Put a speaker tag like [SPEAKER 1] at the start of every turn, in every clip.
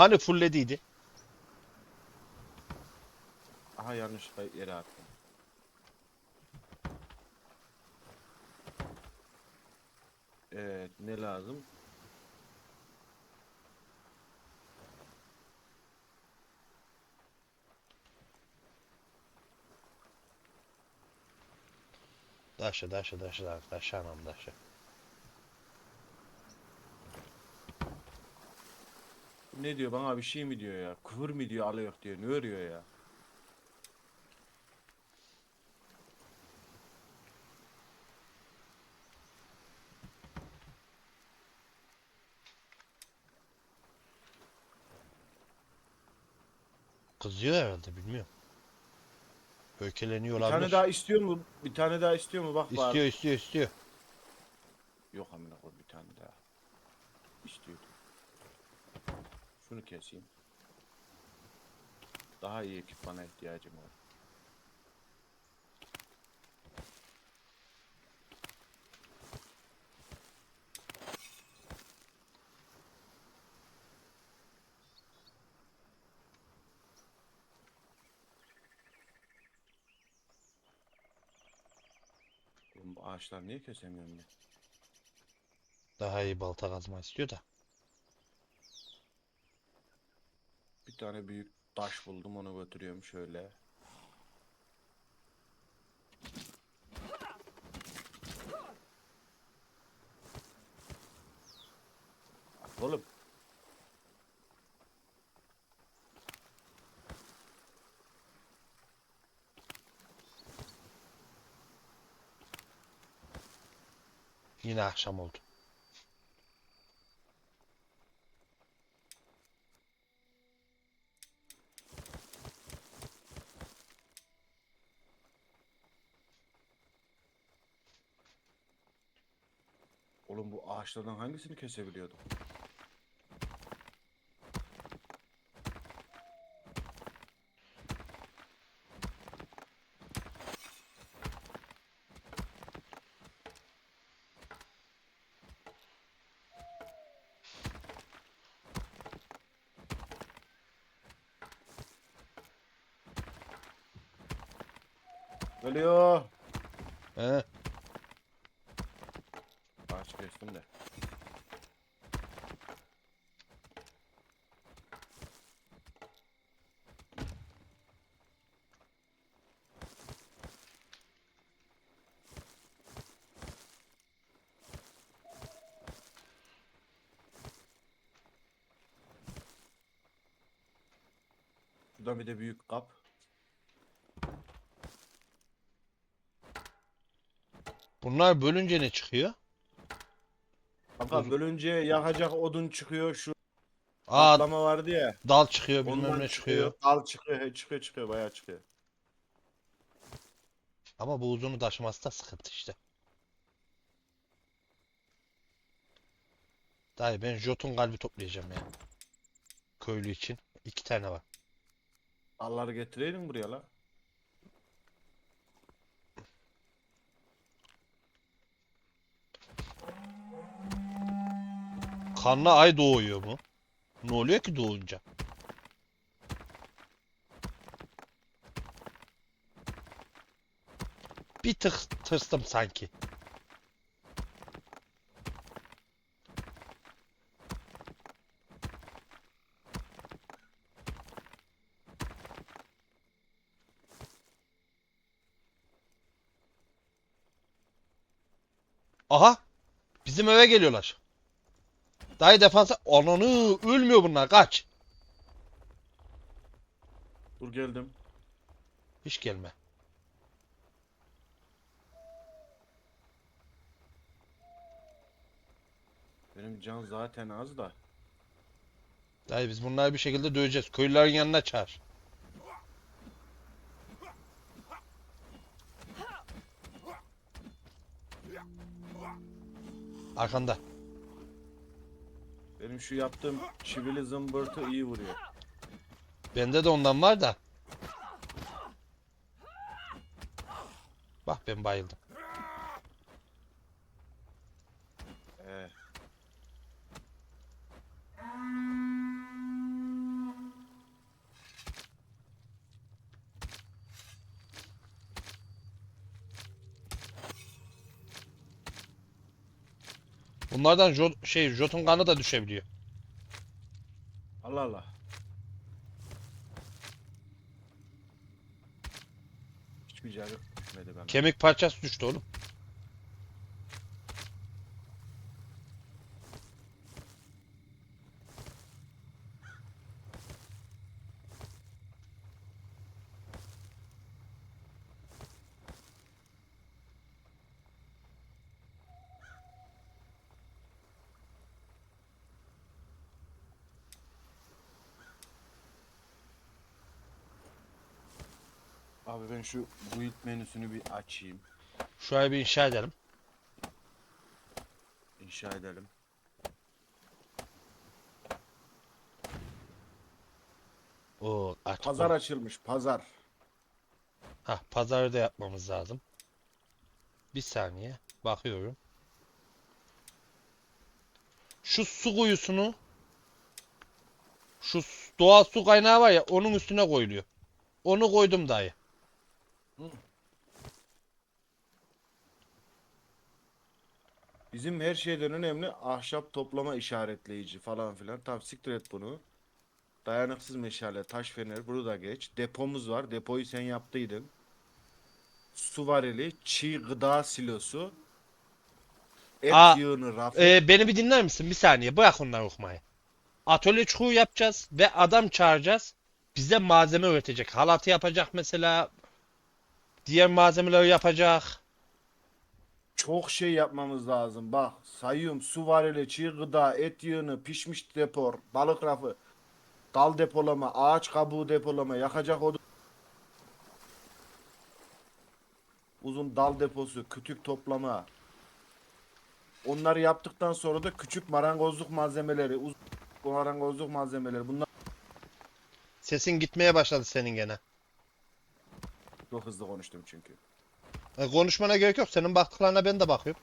[SPEAKER 1] Hani fulllediydi?
[SPEAKER 2] Aha yanlış yere attım. Evet ne lazım?
[SPEAKER 1] Daşa daşa daşa daşa daşa anam daşa.
[SPEAKER 2] Ne diyor bana bir şey mi diyor ya? Küfür mü diyor alıyor diyor. Ne örüyor ya?
[SPEAKER 1] Kızıyor herhalde bilmiyorum. Öykəleniyor
[SPEAKER 2] Bir
[SPEAKER 1] olabilir.
[SPEAKER 2] tane daha istiyor mu? Bir tane daha istiyor mu? Bak bari.
[SPEAKER 1] İstiyor istiyor istiyor.
[SPEAKER 2] Yok amına koy bir tane daha. İstiyordu. Şunu keseyim. Daha iyi ekipmana ihtiyacım var. Oğlum bu ağaçlar niye kesemiyorum ben?
[SPEAKER 1] Daha iyi balta kazma istiyor da.
[SPEAKER 2] Tane büyük taş buldum onu götürüyorum şöyle. Oğlum
[SPEAKER 1] Yine akşam oldu.
[SPEAKER 2] Oğlum bu ağaçlardan hangisini kesebiliyordum? Geliyor.
[SPEAKER 1] He?
[SPEAKER 2] Ağaç kestim de. Şurada bir de büyük kap.
[SPEAKER 1] Bunlar bölünce ne çıkıyor?
[SPEAKER 2] Kanka bölünce yakacak odun çıkıyor. Şu
[SPEAKER 1] Aa
[SPEAKER 2] patlama vardı ya.
[SPEAKER 1] dal çıkıyor bilmem
[SPEAKER 2] Ondan
[SPEAKER 1] ne çıkıyor.
[SPEAKER 2] Dal çıkıyor, he, çıkıyor, çıkıyor, bayağı çıkıyor.
[SPEAKER 1] Ama bu uzunu taşıması da sıkıntı işte. Dayı ben Jotun kalbi toplayacağım ya. Köylü için. iki tane var.
[SPEAKER 2] Dalları getireydin buraya la.
[SPEAKER 1] Kanlı ay doğuyor mu? Ne oluyor ki doğunca? Bir tık tırstım sanki. Aha! Bizim eve geliyorlar. Dayı defansa... Ananı! Ölmüyor bunlar kaç!
[SPEAKER 2] Dur geldim.
[SPEAKER 1] Hiç gelme.
[SPEAKER 2] Benim can zaten az da.
[SPEAKER 1] Dayı biz bunları bir şekilde döveceğiz. Köylülerin yanına çağır. Arkanda.
[SPEAKER 2] Benim şu yaptığım çivili zımbırtı iyi vuruyor.
[SPEAKER 1] Bende de ondan var da. Bak ben bayıldım.
[SPEAKER 2] Ee,
[SPEAKER 1] Bunlardan jo şey Jotun kanı da düşebiliyor.
[SPEAKER 2] Allah Allah. Hiçbir canı düşmedi bana.
[SPEAKER 1] Kemik parçası düştü oğlum.
[SPEAKER 2] Abi ben şu build menüsünü bir açayım.
[SPEAKER 1] Şurayı bir inşa edelim.
[SPEAKER 2] İnşa edelim.
[SPEAKER 1] Oo artık
[SPEAKER 2] Pazar açılmış pazar.
[SPEAKER 1] Hah, pazarı da yapmamız lazım. Bir saniye. Bakıyorum. Şu su kuyusunu şu s- doğal su kaynağı var ya onun üstüne koyuluyor. Onu koydum dayı.
[SPEAKER 2] Bizim her şeyden önemli ahşap toplama işaretleyici falan filan. Tamam siktir et bunu. Dayanıksız meşale, taş fener bunu da geç. Depomuz var. Depoyu sen yaptıydın. Su varili, çiğ gıda silosu. Et
[SPEAKER 1] Aa,
[SPEAKER 2] yığını rafı.
[SPEAKER 1] Ee, beni bir dinler misin? Bir saniye. Bırak onları okumayı. Atölye çukur yapacağız ve adam çağıracağız. Bize malzeme üretecek. Halatı yapacak mesela. Diğer malzemeleri yapacak.
[SPEAKER 2] Çok şey yapmamız lazım. Bak sayıyorum. Su varili, çiğ gıda, et yığını, pişmiş depor, balık rafı, dal depolama, ağaç kabuğu depolama, yakacak odun. Uzun dal deposu, kütük toplama. Onları yaptıktan sonra da küçük marangozluk malzemeleri, uzun marangozluk malzemeleri. Bunlar
[SPEAKER 1] Sesin gitmeye başladı senin gene.
[SPEAKER 2] Çok hızlı konuştum çünkü.
[SPEAKER 1] E, konuşmana gerek yok. Senin baktıklarına ben de bakıyorum.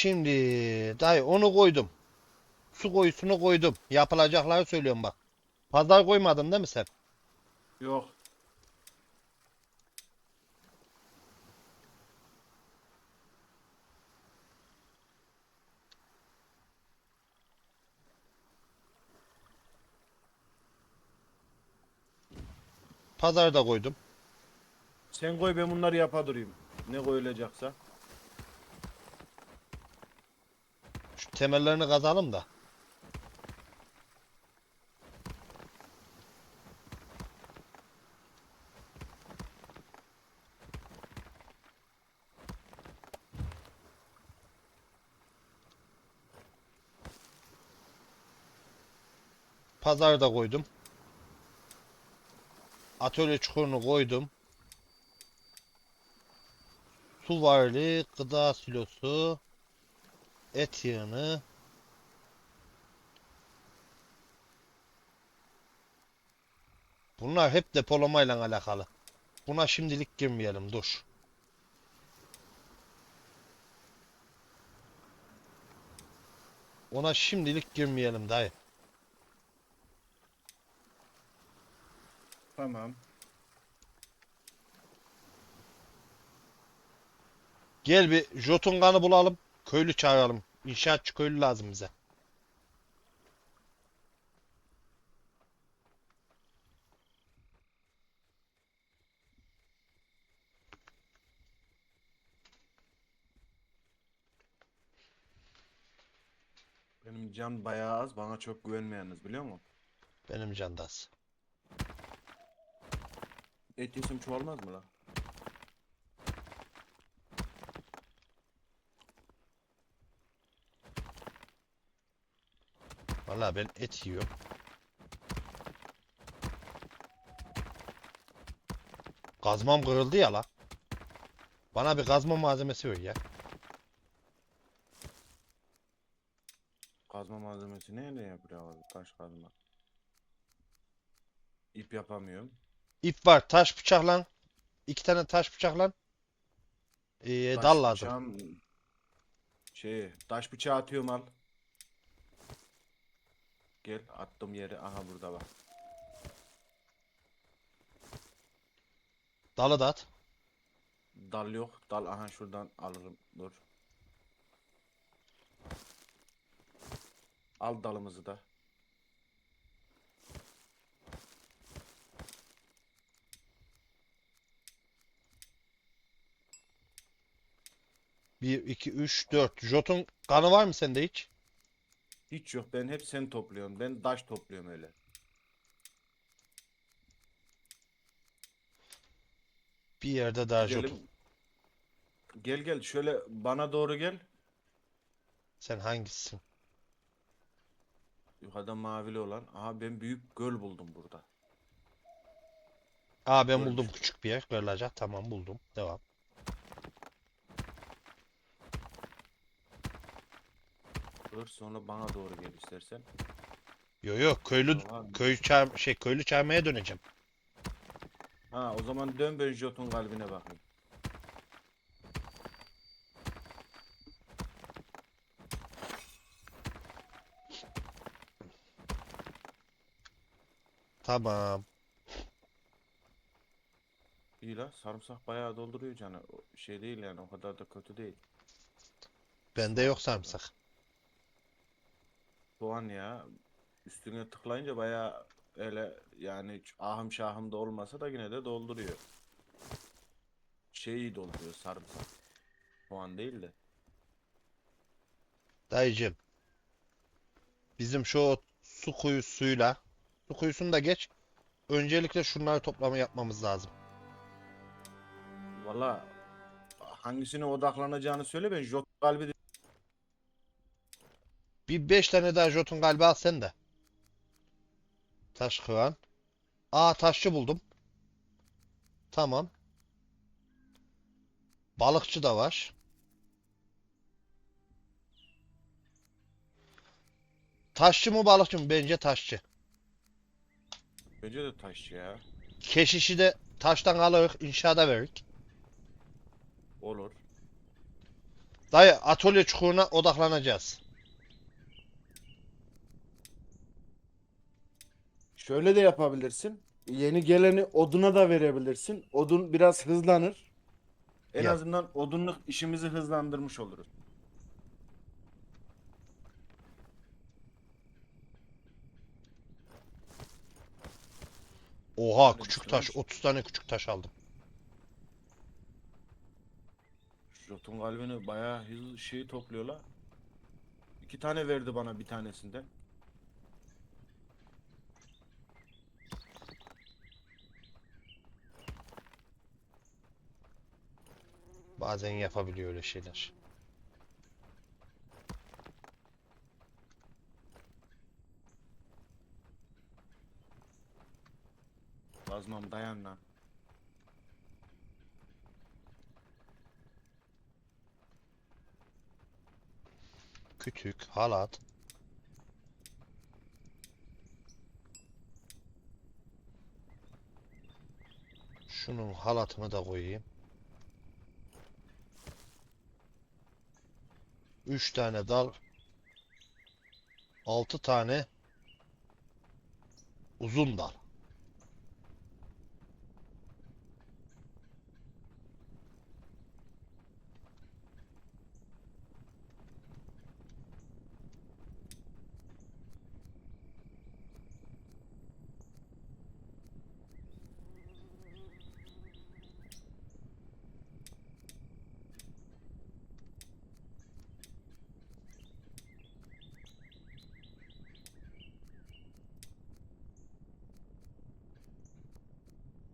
[SPEAKER 1] Şimdi dayı onu koydum. Su koyusunu koydum. Yapılacakları söylüyorum bak. Pazar koymadın değil mi sen?
[SPEAKER 2] Yok.
[SPEAKER 1] Pazarı da koydum.
[SPEAKER 2] Sen koy ben bunları yapa durayım. Ne koyulacaksa.
[SPEAKER 1] Temellerini kazalım da. Pazarı da koydum. Atölye çukurunu koydum. Su varili, gıda silosu, et yığını. Bunlar hep depolamayla alakalı. Buna şimdilik girmeyelim, dur. Ona şimdilik girmeyelim dayı.
[SPEAKER 2] Tamam.
[SPEAKER 1] Gel bir Jotungan'ı bulalım. Köylü çağıralım. İnşaatçı köylü lazım bize.
[SPEAKER 2] Benim can bayağı az. Bana çok güvenmeyeniz biliyor musun?
[SPEAKER 1] Benim candas.
[SPEAKER 2] Et yesem çoğalmaz mı lan?
[SPEAKER 1] Vallahi ben et yiyorum. Kazmam kırıldı ya la. Bana bir kazma malzemesi ver ya.
[SPEAKER 2] Kazma malzemesi neyle yapıyor abi? Taş kazma. İp yapamıyorum.
[SPEAKER 1] İp var. Taş bıçakla. iki tane taş bıçakla. Ee,
[SPEAKER 2] Taş
[SPEAKER 1] dal lazım.
[SPEAKER 2] bıçağım- Şey, taş bıçağı atıyorum al. Gel attım yere. Aha burada bak.
[SPEAKER 1] Dalı da at.
[SPEAKER 2] Dal yok. Dal aha şuradan alırım. Dur. Al dalımızı da.
[SPEAKER 1] Bir, iki, üç, dört. Jotun kanı var mı sende hiç?
[SPEAKER 2] Hiç yok. Ben hep sen topluyorum. Ben taş topluyorum öyle.
[SPEAKER 1] Bir yerde daha.
[SPEAKER 2] Gidelim. Gel gel şöyle bana doğru gel.
[SPEAKER 1] Sen hangisisin?
[SPEAKER 2] Yukarıda mavili olan. Aha ben büyük göl buldum burada.
[SPEAKER 1] Aa ben
[SPEAKER 2] Görmüş.
[SPEAKER 1] buldum küçük bir yer. Görülecek. Tamam buldum. Devam.
[SPEAKER 2] Dur sonra bana doğru gel istersen.
[SPEAKER 1] Yo yo köylü
[SPEAKER 2] Tamam.
[SPEAKER 1] köy çağır, şey köylü çağırmaya döneceğim.
[SPEAKER 2] Ha o zaman dön ben Jotun kalbine bakayım.
[SPEAKER 1] Tamam.
[SPEAKER 2] İyi la sarımsak bayağı dolduruyor canı. O Şey değil yani o kadar da kötü değil.
[SPEAKER 1] Bende yok sarımsak.
[SPEAKER 2] Soğan ya üstüne tıklayınca bayağı öyle yani hiç ahım şahım da olmasa da yine de dolduruyor. Şeyi dolduruyor sarımsak. Soğan değil de.
[SPEAKER 1] Dayıcım. Bizim şu o su kuyusuyla su kuyusunu da geç. Öncelikle şunları toplama yapmamız lazım.
[SPEAKER 2] Valla hangisine odaklanacağını söyle ben Jotun kalbi
[SPEAKER 1] Bir beş tane daha jotun kalbi al sen de. Taş kıran. Aa taşçı buldum. Tamam. Balıkçı da var. Taşçı mı balıkçı mı? Bence taşçı.
[SPEAKER 2] bence de taşçı ya.
[SPEAKER 1] Keşişi de taştan alırız, inşaata veririk.
[SPEAKER 2] Olur.
[SPEAKER 1] Dayı atölye çukuruna odaklanacağız.
[SPEAKER 2] Şöyle de yapabilirsin. Yeni geleni oduna da verebilirsin. Odun biraz hızlanır. En
[SPEAKER 1] Ya.
[SPEAKER 2] azından odunluk işimizi hızlandırmış oluruz.
[SPEAKER 1] Oha
[SPEAKER 2] Öyle
[SPEAKER 1] küçük taş.
[SPEAKER 2] musun?
[SPEAKER 1] 30 tane küçük taş aldım.
[SPEAKER 2] Jotun kalbini bayağı hızlı şeyi topluyorlar. İki tane verdi bana bir tanesinden.
[SPEAKER 1] Bazen yapabiliyor öyle şeyler.
[SPEAKER 2] Kazmam dayan lan.
[SPEAKER 1] Kütük, halat. Şunun halatını da koyayım. Üç tane dal. Altı tane uzun dal.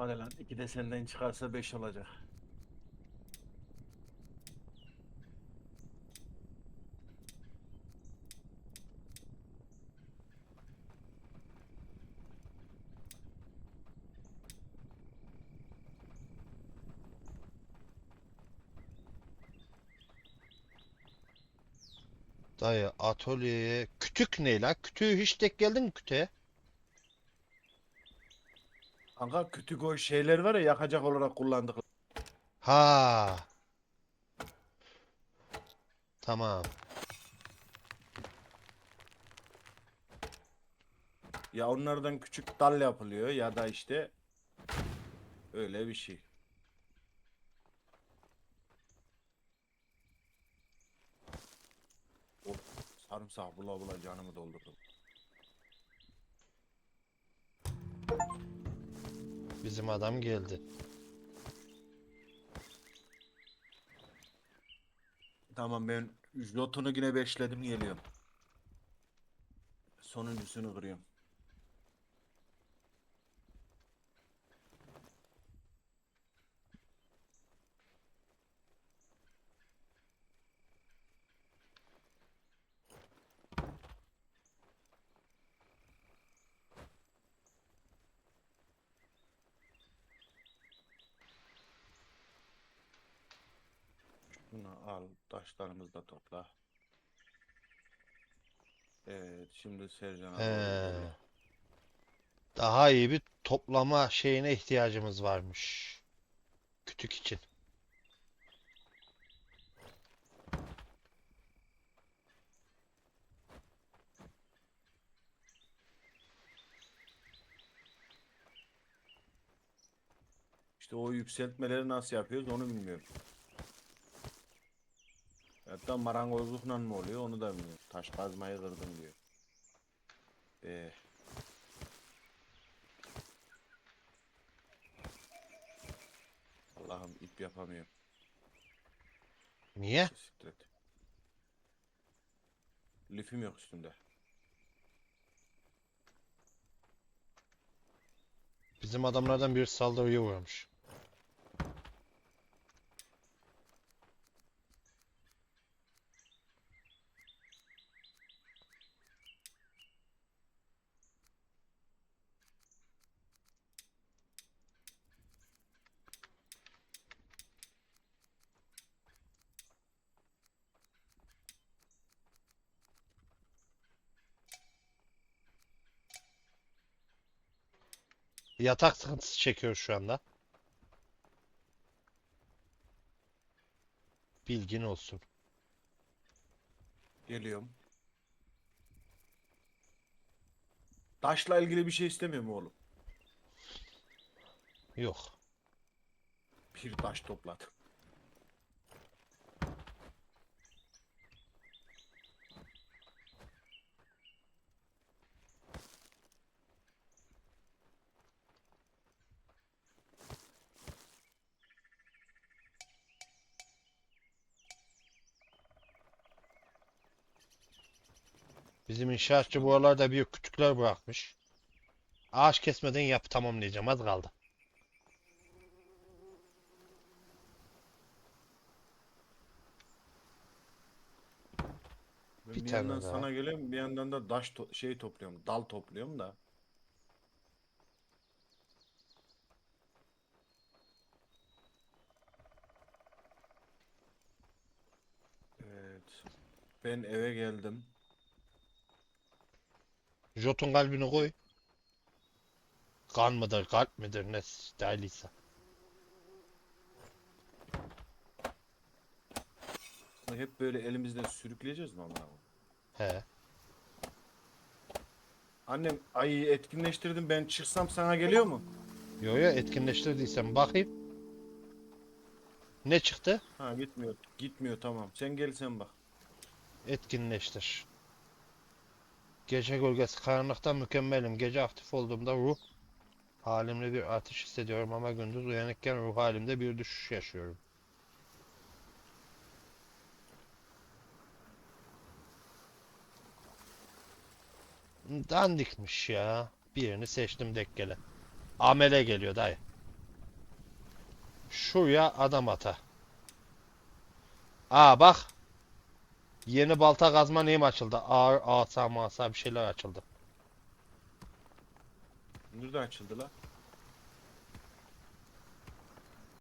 [SPEAKER 2] Hadi lan iki de senden çıkarsa beş olacak.
[SPEAKER 1] Dayı atölyeye kütük ne la? Kütüğü hiç tek geldin mi kütüğe?
[SPEAKER 2] Kanka kütük o şeyler var ya yakacak olarak kullandık.
[SPEAKER 1] Ha. Tamam.
[SPEAKER 2] Ya onlardan küçük dal yapılıyor ya da işte öyle bir şey. Of, sarımsak bula bula canımı doldurdum.
[SPEAKER 1] Bizim adam geldi.
[SPEAKER 2] Tamam ben jotunu yine beşledim geliyorum. Sonuncusunu kırıyorum. Bunu al, taşlarımızı da topla. Evet, şimdi
[SPEAKER 1] He.
[SPEAKER 2] gidelim.
[SPEAKER 1] Daha iyi bir toplama şeyine ihtiyacımız varmış. Kütük için.
[SPEAKER 2] İşte o yükseltmeleri nasıl yapıyoruz onu bilmiyorum. Hatta marangozlukla mı oluyor onu da bilmiyorum. Taş kazmayı kırdım diyor. Ee, Allah'ım ip yapamıyorum.
[SPEAKER 1] Niye?
[SPEAKER 2] Siktir et. Lifim yok üstümde.
[SPEAKER 1] Bizim adamlardan biri saldırıya uğramış. Yatak sıkıntısı çekiyor şu anda. Bilgin olsun.
[SPEAKER 2] Geliyorum. Taşla ilgili bir şey istemiyorum oğlum.
[SPEAKER 1] Yok.
[SPEAKER 2] Bir taş topladım.
[SPEAKER 1] Bizim inşaatçı bu aralarda büyük kütükler bırakmış. Ağaç kesmeden yap tamamlayacağım. Az kaldı.
[SPEAKER 2] Ben
[SPEAKER 1] Bir
[SPEAKER 2] bir,
[SPEAKER 1] tane
[SPEAKER 2] yandan
[SPEAKER 1] daha.
[SPEAKER 2] sana geliyorum bir yandan da taş to- şey topluyorum. Dal topluyorum da. Evet. Ben eve geldim.
[SPEAKER 1] Jotun kalbini koy. Kan mıdır, kalp midir, ne değerliyse.
[SPEAKER 2] Hep böyle elimizde sürükleyeceğiz mi Allah'ım?
[SPEAKER 1] He.
[SPEAKER 2] Annem ayı etkinleştirdim ben çıksam sana geliyor mu?
[SPEAKER 1] Yo yo etkinleştirdiysen bakayım. Ne çıktı?
[SPEAKER 2] Ha gitmiyor. Gitmiyor tamam. Sen gel sen bak.
[SPEAKER 1] Etkinleştir. Gece gölgesi karanlıkta mükemmelim. Gece aktif olduğumda ruh halimde bir artış hissediyorum ama gündüz uyanıkken ruh halimde bir düşüş yaşıyorum. Dandikmiş ya. Birini seçtim dekkele. Amele geliyor dayı. Şuraya adam ata. Aa bak. Yeni balta kazma neyim açıldı? Ağır asa masa bir şeyler açıldı.
[SPEAKER 2] Nereden açıldı la?